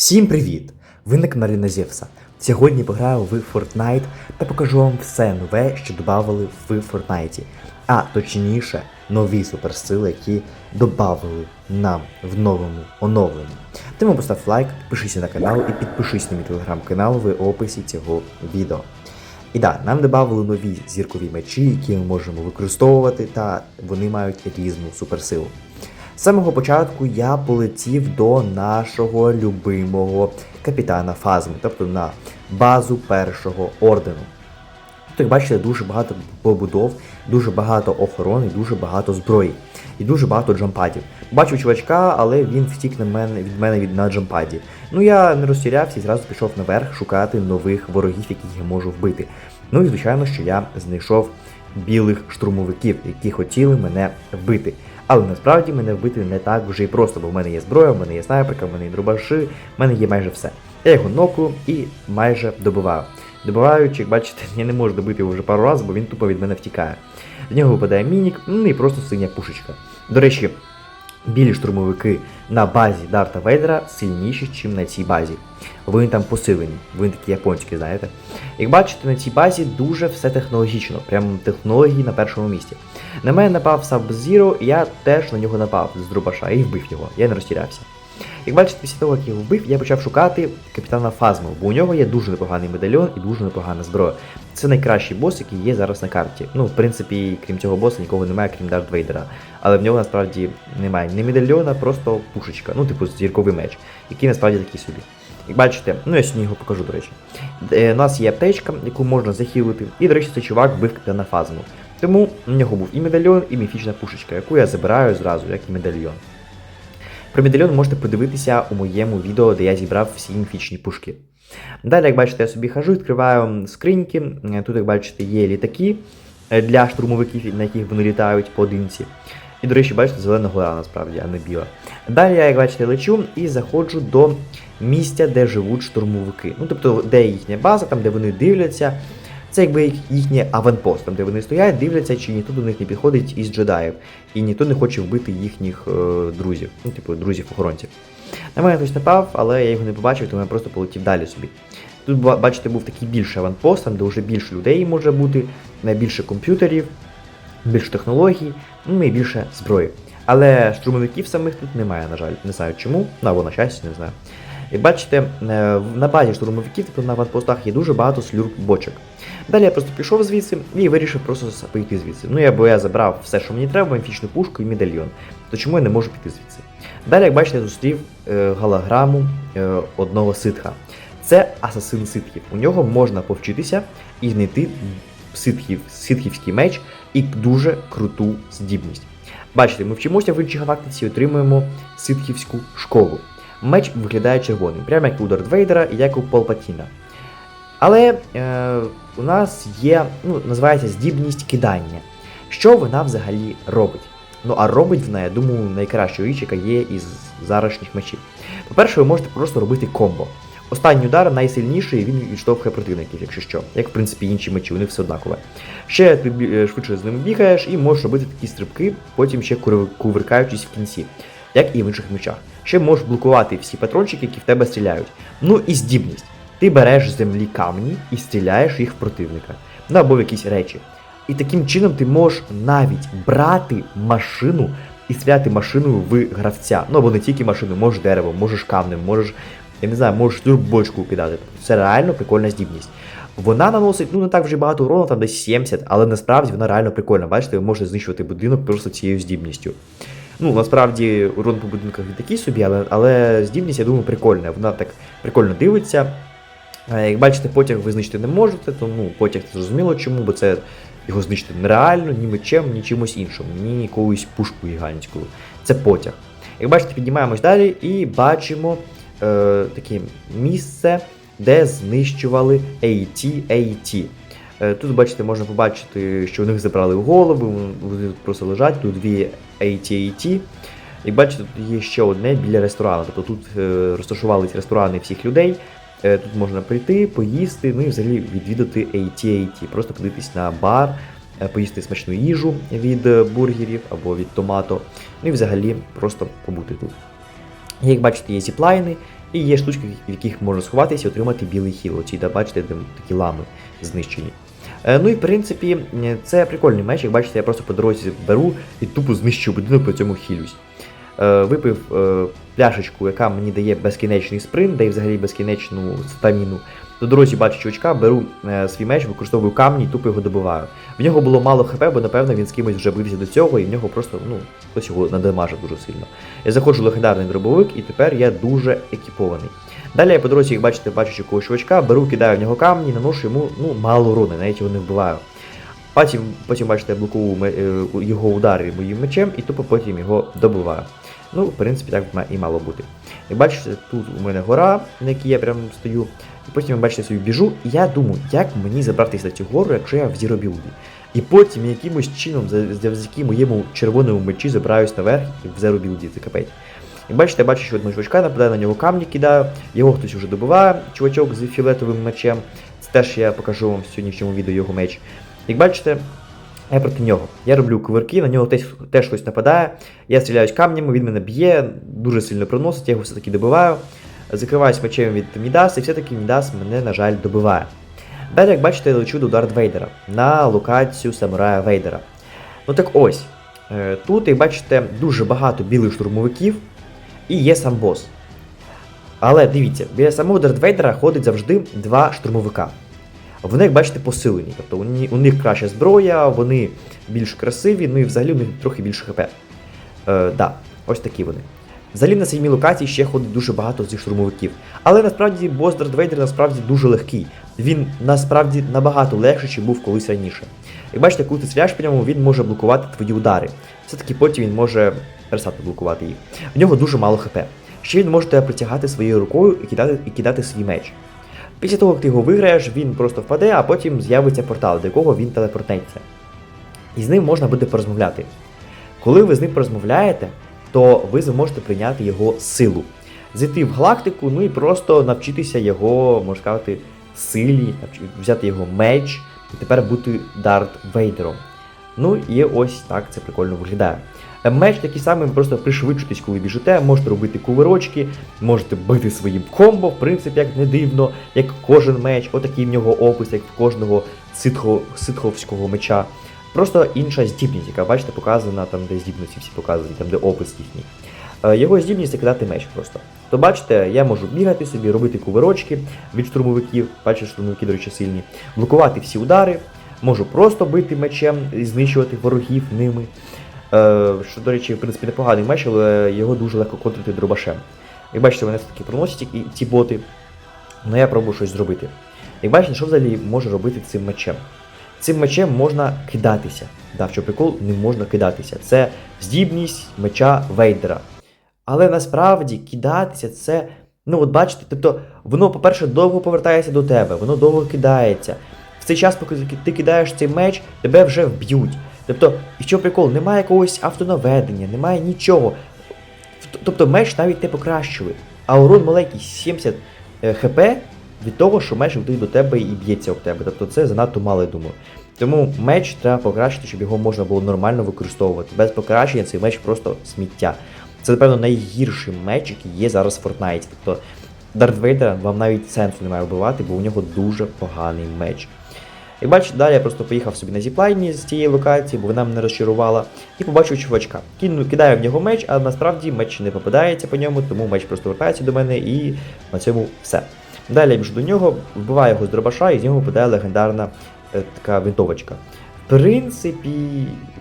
Всім привіт! Ви на каналі Назєвса. Сьогодні пограю в Fortnite та покажу вам все нове, що додали в Fortnite. А точніше, нові суперсили, які додали нам в новому оновленні. Тому постав лайк, підпишися на канал і підпишись на мій телеграм-канал в описі цього відео. І да, нам додали нові зіркові мечі, які ми можемо використовувати, та вони мають різну суперсилу. З самого початку я полетів до нашого любимого капітана Фазми, тобто на базу першого ордену. Тут, як бачите, дуже багато побудов, дуже багато охорони, дуже багато зброї і дуже багато джампадів. Бачив чувачка, але він втік на мене від мене від на джампаді. Ну я не розтірявся і зразу пішов наверх шукати нових ворогів, яких я можу вбити. Ну і звичайно, що я знайшов білих штурмовиків, які хотіли мене вбити. Але насправді мене вбити не так вже і просто, бо в мене є зброя, в мене є снайперка, в мене є дробаши, в мене є майже все. Я його нокую і майже добиваю. Добиваючи, як бачите, я не можу добити його вже пару разів, бо він тупо від мене втікає. З нього випадає мінік, ну і просто синя пушечка. До речі, білі штурмовики на базі Дарта Вейдера сильніші, ніж на цій базі. Вони там посилені, вони такі японські, знаєте. Як бачите, на цій базі дуже все технологічно, прям технології на першому місці. На мене напав і я теж на нього напав з дробаша і вбив його, я не розтірявся. Як бачите, після того, як я його вбив, я почав шукати капітана Фазму, бо у нього є дуже непоганий медальйон і дуже непогана зброя. Це найкращий бос, який є зараз на карті. Ну, в принципі, крім цього боса, нікого немає, крім Дарт Вейдера. Але в нього насправді немає ні медальйона, просто пушечка, ну, типу, зірковий меч, який насправді такий собі. Як бачите, ну я сьогодні його покажу, до речі. Е, У нас є аптечка, яку можна захилити, і, до речі, цей чувак вбив капітана Фазму. Тому у нього був і медальйон, і міфічна пушечка, яку я забираю зразу, як і медальйон. Про медальйон можете подивитися у моєму відео, де я зібрав всі міфічні пушки. Далі, як бачите, я собі хожу, відкриваю скриньки. Тут, як бачите, є літаки е, для штурмовиків, на яких вони літають поодинці. І, до речі, бачите, зелена гора насправді, а не біла. Далі я, як бачите, лечу і заходжу до місця, де живуть штурмовики. Ну, тобто, де їхня база, там, де вони дивляться. Це якби їх- їхній аванпост, де вони стоять, дивляться, чи ніхто до них не підходить із джедаїв, і ніхто не хоче вбити їхніх е, друзів, ну, типу, друзів-охоронців. На мене хтось напав, але я його не побачив, тому я просто полетів далі собі. Тут, бачите, був такий більший аванпост, там де вже більше людей може бути, е, більше комп'ютерів, більше технологій, ну і більше зброї. Але штурмовиків самих тут немає, на жаль. Не знаю чому, ну або на щастя, не знаю. Як бачите, е, на базі штурмовиків, тобто на аванпостах є дуже багато слюрк-бочок. Далі я просто пішов звідси і вирішив просто с- звідси. Ну я бо я забрав все, що мені треба, міфічну пушку і медальйон. То чому я не можу піти звідси? Далі, як бачите, я зустрів е, голограму е, одного ситха. Це асасин ситхів. У нього можна повчитися і знайти ситхів, ситхівський меч і дуже круту здібність. Бачите, ми вчимося в іншій галактиці і отримуємо ситхівську школу. Меч виглядає червоним, прямо як у Дарт Вейдера і як у Палпатіна. Але е, у нас є, ну, називається здібність кидання. Що вона взагалі робить? Ну, а робить вона, я думаю, найкраща річ, яка є із зарашніх мечів. По-перше, ви можете просто робити комбо. Останній удар найсильніший, він відштовхує противників, якщо що. Як в принципі інші мечі, вони все однакове. Ще ти е, швидше з ними бігаєш і можеш робити такі стрибки, потім ще кувиркаючись в кінці, як і в інших мечах. Ще можеш блокувати всі патрончики, які в тебе стріляють. Ну і здібність. Ти береш з землі камні і стріляєш їх в противника. Ну або в якісь речі. І таким чином ти можеш навіть брати машину і стріляти машиною в гравця. Ну або не тільки машину, можеш деревом, можеш камнем, можеш, я не знаю, можеш турбочку кидати. Це реально прикольна здібність. Вона наносить ну не так вже багато урону, там десь 70, але насправді вона реально прикольна. Бачите, ви можете знищувати будинок просто цією здібністю. Ну, насправді урон по будинках він такий собі, але, але здібність, я думаю, прикольна. Вона так прикольно дивиться. Як бачите, потяг ви знищити не можете, то ну, потяг зрозуміло чому, бо це його знищити нереально, ні мечем, ні чимось іншим, ні якоюсь пушкою гігантською. Це потяг. Як бачите, піднімаємось далі і бачимо е, таке місце, де знищували AT AT. Е, Тут, бачите, можна побачити, що у них забрали голови, вони тут просто лежать, тут дві AT-AT. Як бачите, тут є ще одне біля ресторану. Тобто тут е, розташувались ресторани всіх людей. Е, Тут можна прийти, поїсти, ну і взагалі відвідати AT-AT. Просто подивитись на бар, е, поїсти смачну їжу від е, бургерів або від томато. Ну і взагалі просто побути тут. Як бачите, є зіплайни, І є штучки, в яких можна сховатися і отримати білий хіл. Оці, да, бачите, де такі лами знищені. Ну і в принципі, це прикольний меч, як бачите, я просто по дорозі беру і тупо знищую будинок, по цьому хілюсь. Е, випив е, пляшечку, яка мені дає безкінечний спринт, дає взагалі безкінечну стаміну. До дорозі бачу чувачка, беру е, свій меч, використовую камні тупо його добиваю. В нього було мало хп, бо напевно він з кимось вже бився до цього, і в нього просто ну, хтось його надамажив дуже сильно. Я заходжу в легендарний дробовик, і тепер я дуже екіпований. Далі я по дорозі, як бачите, бачу якогось чувачка, беру, кидаю в нього камні, наношу йому ну, мало урону, навіть його не вбиваю. Потім, потім бачите, я блокую е, його удари моїм мечем і тупо потім його добиваю. Ну, в принципі, так і мало бути. Як бачите, тут у мене гора, на якій я прям стою. І потім, бачите, собі біжу, і я думаю, як мені забратися на цю гору, якщо я в зіробілді. І потім якимось чином, завдяки моєму червоному мечі, забираюсь наверх і в зеробілді, це. Як бачите, я бачу, що одного чувачка нападає на нього камні кидаю, його хтось вже добиває, чувачок з фіолетовим мечем. Це теж я покажу вам сьогодні в цьому відео його меч. Як бачите, я проти нього. Я роблю кувирки, на нього теж, теж хтось нападає. Я стріляюсь камнями, він мене б'є, дуже сильно проносить, я його все-таки добиваю. Закриваюсь мечем від Мідаса, і все-таки Мідас мене, на жаль, добиває. Далі, як бачите, я лечу до Дарт Вейдера на локацію самурая Вейдера. Ну так ось, е, тут, як бачите, дуже багато білих штурмовиків і є сам бос. Але дивіться, біля самого Дарт Вейдера ходить завжди два штурмовика. Вони, як бачите, посилені. Тобто у них краща зброя, вони більш красиві, ну і взагалі у них трохи більше хп. Е, да, ось такі вони. Взагалі на самій локації ще ходить дуже багато цих штурмовиків. Але насправді бос Дарт насправді дуже легкий. Він насправді набагато легше, ніж був колись раніше. Як бачите, коли ти стріляєш по ньому, він може блокувати твої удари. Все-таки потім він може перестати блокувати їх. В нього дуже мало хп. Ще він може тебе притягати своєю рукою і кидати, і кидати свій меч. Після того, як ти його виграєш, він просто впаде, а потім з'явиться портал, до якого він телепортнеться. І з ним можна буде порозмовляти. Коли ви з ним порозмовляєте, то ви зможете прийняти його силу. Зайти в галактику, ну і просто навчитися його, можна сказати, силі, взяти його меч і тепер бути Дарт Вейдером. Ну і ось так це прикольно виглядає. Е, Меч такий самий, просто пришвидшитесь, коли біжите, можете робити кувирочки, можете бити своїм комбо, в принципі, як не дивно, як кожен меч, отакий в нього опис, як в кожного ситхо, ситховського меча. Просто інша здібність, яка, бачите, показана там, де здібності всі показані, там, де опис їхній. Е, Його здібність це кидати меч просто. То бачите, я можу бігати собі, робити кувирочки від штурмовиків, бачите, штурмовики, до речі, сильні, блокувати всі удари, можу просто бити мечем і знищувати ворогів ними. Е, що, до речі, в принципі, непоганий меч, але його дуже легко контрити дробашем. Як бачите, вони все-таки проносять і ці боти, але я пробую щось зробити. Як бачите, що взагалі може робити цим мечем? Цим мечем можна кидатися. Да, що прикол, не можна кидатися. Це здібність меча Вейдера. Але насправді кидатися це. Ну, от бачите, тобто, воно, по-перше, довго повертається до тебе, воно довго кидається. В цей час, поки ти кидаєш цей меч, тебе вже вб'ють. Тобто, і що прикол, немає якогось автонаведення, немає нічого. Тобто меч навіть не покращили. А урон маленький 70 е, хп від того, що меч летить до тебе і б'ється об тебе. Тобто це занадто мало, я думаю. Тому меч треба покращити, щоб його можна було нормально використовувати. Без покращення цей меч просто сміття. Це, напевно, найгірший меч, який є зараз в Fortnite. Тобто Дарт Вейдера вам навіть сенсу немає вбивати, бо у нього дуже поганий меч. Як бачите, далі я просто поїхав собі на зіплайні з цієї локації, бо вона мене розчарувала, і побачив чувачка. Кидаю в нього меч, а насправді меч не попадається по ньому, тому меч просто вертається до мене і на цьому все. Далі я біжу до нього, вбиваю його з дробаша, і з нього випадає легендарна е, така винтовочка. В принципі,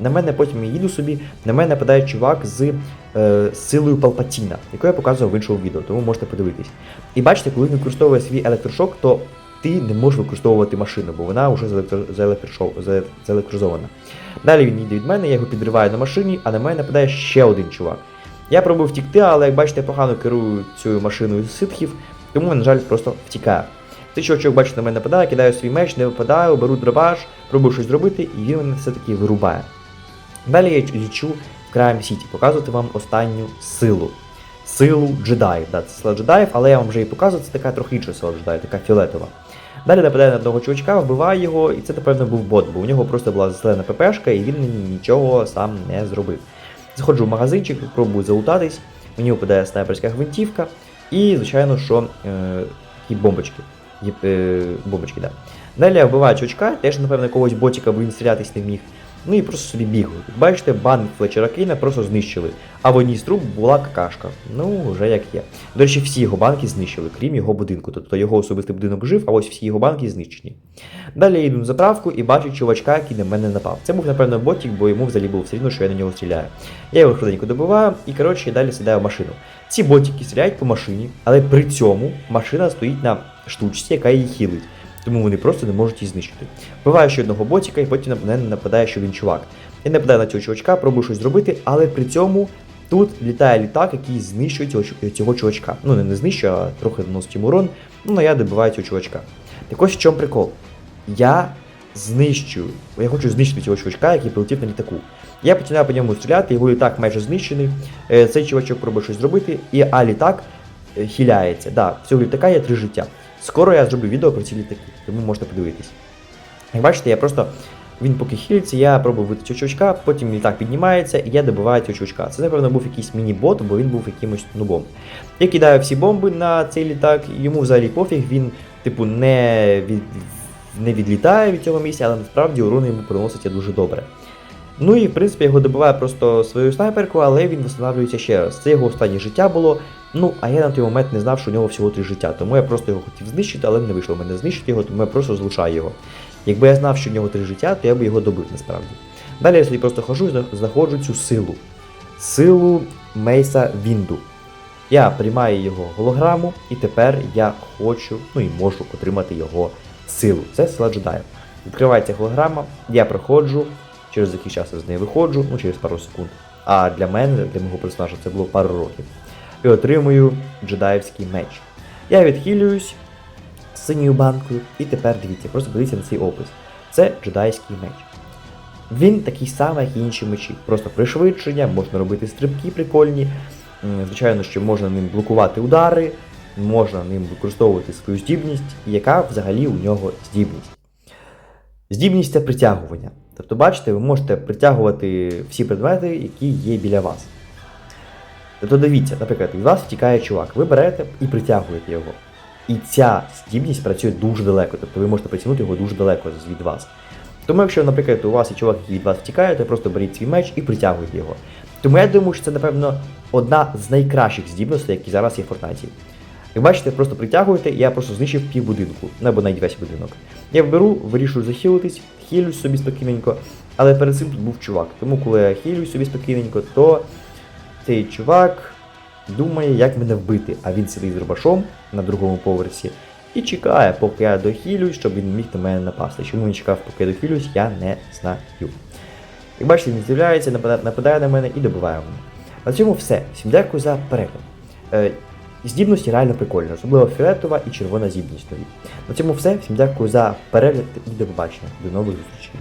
на мене потім я їду собі, на мене нападає чувак з е, силою Палпатіна, яку я показував в іншому відео, тому можете подивитись. І бачите, коли він використовує свій електрошок, то ти не можеш використовувати машину, бо вона вже заелектризована. Далі він йде від мене, я його підриваю на машині, а на мене нападає ще один чувак. Я пробую втікти, але як бачите, я погано керую цією машиною з ситхів, тому, на жаль, просто втікаю. Цей чувачок, бачите, на мене нападає, кидаю свій меч, не випадаю, беру дробаш, пробую щось зробити, і він мене все-таки вирубає. Далі я лічу в Crime Сіті, показувати вам останню силу. Силу джедаїв. Да, це сила джедаїв, але я вам вже її показую, це така трохи інша сила джедаїв, така фіолетова. Далі нападає на одного чувачка, вбиває його, і це, напевно, був бот, бо у нього просто була зелена ППшка, і він нічого сам не зробив. Заходжу в магазинчик, пробую залутатись, мені випадає снайперська гвинтівка, І, звичайно, що е, такі бомбочки. Є, е, бомбочки, да. Далі я вбиваю чувачка, теж, напевно, когось ботіка, бо він стрілятись не міг. Ну і просто собі. Як Бачите, банк Флетчера Кейна просто знищили. А в одній з труб була какашка. Ну, вже як є. До речі, всі його банки знищили, крім його будинку. Тобто його особистий будинок жив, а ось всі його банки знищені. Далі я йду на заправку і бачу чувачка, який на мене напав. Це був, напевно, ботік, бо йому взагалі було все рівно, що я на нього стріляю. Я його хвилинку добиваю і, коротше, далі сідаю в машину. Ці ботики стріляють по машині, але при цьому машина стоїть на штучці, яка її хілить. Тому вони просто не можуть її знищити. Вбиваю ще одного ботика і потім на мене нападає ще один чувак. Я нападаю на цього чувачка, пробую щось зробити, але при цьому тут літає літак, який знищує цього, цього чувачка. Ну не, не знищує, а трохи наносить йому урон. Ну, а я добиваю цього чувачка. Так ось в чому прикол. Я знищую, я хочу знищити цього чувачка, який прилетів на літаку. Я починаю по ньому стріляти, його літак майже знищений. Е, Цей чувачок пробує щось зробити, і а літак е, хиляється. Да, цього літака є три життя. Скоро я зроблю відео про ці літаки, тому можете подивитись. Як бачите, я просто. Він поки хилиться, я пробую вбити цього потім літак піднімається, і я добиваю цього чувачка. Це, напевно, був якийсь міні-бот, бо він був якимось нубом. Я кидаю всі бомби на цей літак, йому взагалі пофіг, він, типу, не, від, не відлітає від цього місця, але насправді урон йому приносить дуже добре. Ну і в принципі його добиваю просто своєю снайперку, але він встановлюється ще раз. Це його останнє життя було. Ну, а я на той момент не знав, що у нього всього три життя. Тому я просто його хотів знищити, але не вийшло в мене знищити його, тому я просто залишаю його. Якби я знав, що в нього три життя, то я б його добив насправді. Далі я собі просто хожу і знаходжу цю силу. Силу Мейса Вінду. Я приймаю його голограму, і тепер я хочу, ну і можу отримати його силу. Це сила джедаїв. Відкривається голограма, я проходжу, через який час я з неї виходжу, ну через пару секунд. А для мене, для мого персонажа, це було пару років. І отримую джедаївський меч. Я відхилююсь з синьою банкою, і тепер дивіться, просто подивіться на цей опис. Це джедайський меч. Він такий самий, як і інші мечі. Просто пришвидшення, можна робити стрибки прикольні. Звичайно, що можна ним блокувати удари, можна ним використовувати свою здібність, яка взагалі у нього здібність. Здібність це притягування. Тобто, бачите, ви можете притягувати всі предмети, які є біля вас. Тобто дивіться, наприклад, від вас втікає чувак, ви берете і притягуєте його. І ця здібність працює дуже далеко, тобто ви можете притягнути його дуже далеко від вас. Тому якщо, наприклад, у вас є чувак, який від вас втікає, то просто беріть свій меч і притягуйте його. Тому я думаю, що це, напевно, одна з найкращих здібностей, які зараз є в Фортнайті. Як бачите, просто притягуєте, і я просто знищив пів будинку, ну, або навіть весь будинок. Я беру, вирішую захилитись, хилюсь собі спокійненько, але перед цим тут був чувак. Тому коли я хилюсь собі спокійненько, то цей чувак думає, як мене вбити, а він сидить з рубашом на другому поверсі і чекає, поки я дохилюсь, щоб він міг на мене напасти. Чому він чекав, поки я дохилюсь, я не знаю. Як бачите, він з'являється, нападає, на мене і добиває мене. На цьому все. Всім дякую за перегляд. Здібності реально прикольні, особливо фіолетова і червона здібність нові. На цьому все. Всім дякую за перегляд і до побачення. До нових зустрічей.